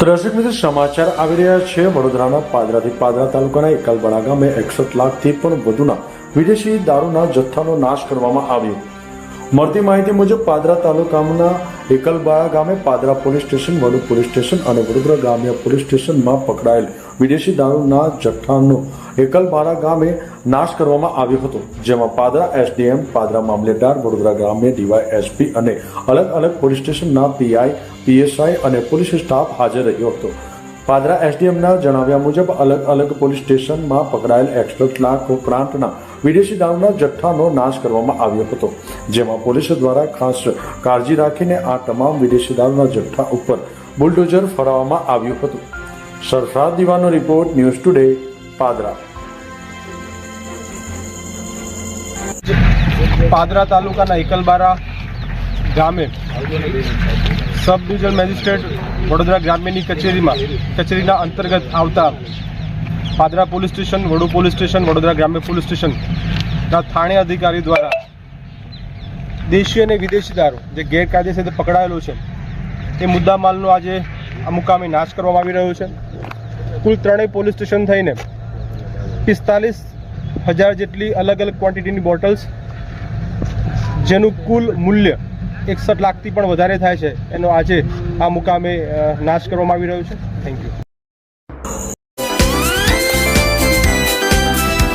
દર્શક મિત્રો સમાચાર આવી રહ્યા છે. વડોદરાના પાદરાથી પાદરા તાલુકાના એકલબડા ગામે એકસઠ લાખથી પણ વધુના વિદેશી દારૂના જથ્થાનો નાશ કરવામાં આવ્યો. મળતી માહિતી મુજબ પાદરા તાલુકાના એકલબાળા ગામે Padra police station, Vadu police station અને વડોદરા ગ્રામ્ય પોલીસ સ્ટેશનમાં પકડાયેલ વિદેશી દારૂના જથ્થાનો એકલબાળા ગામે નાશ કરવામાં આવ્યો હતો, જેમાં પાદરા એસડીએમ, પાદરા મામલેદાર, વડોદરા ગ્રામ્ય ડીવાય એસપી અને અલગ અલગ પોલીસ સ્ટેશનના પીઆઈ, પીએસઆઈ અને પોલીસ સ્ટાફ હાજર રહ્યો હતો. પાદરા એસડીએમના જણાવ્યા મુજબ અલગ અલગ પોલીસ સ્ટેશનમાં પકડાયેલ એકસઠ લાખ ઉપરાંતના વિદેશી દારૂના જથ્થાનો નાશ કરવામાં આવ્યો હતો, જેમાં પોલીસ દ્વારા ખાસ કાળજી રાખીને આ તમામ વિદેશી દારૂના જથ્થા ઉપર બુલડોઝર ફરાવવામાં આવ્યું હતું. Sarfaraz દીવાનો report news today, Padra. Padra તાલુકાના એકલબારા ગામે સબ ડિવિઝન મેજિસ્ટ્રેટ વડોદરા ગ્રામ્યની કચેરીમાં, કચેરીના અંતર્ગત આવતા Padra police station, Vadu police station, Vadodara ગ્રામ્ય પોલીસ સ્ટેશનના થાણે અધિકારી દ્વારા દેશી અને વિદેશી દારૂ જે ગેરકાયદેસર પકડાયેલો છે, એ મુદ્દામાલનો આજે આ મુકામે નાશ કરવામાં આવી રહ્યો છે. કુલ ત્રણેય પોલીસ સ્ટેશન થઈને પિસ્તાલીસ હજાર જેટલી અલગ અલગ ક્વોન્ટિટીની બોટલ્સ જેનું કુલ મૂલ્ય એકસઠ લાખથી પણ વધારે થાય છે, એનો આજે આ મુકામે નાશ કરવામાં આવી રહ્યો છે. Thank you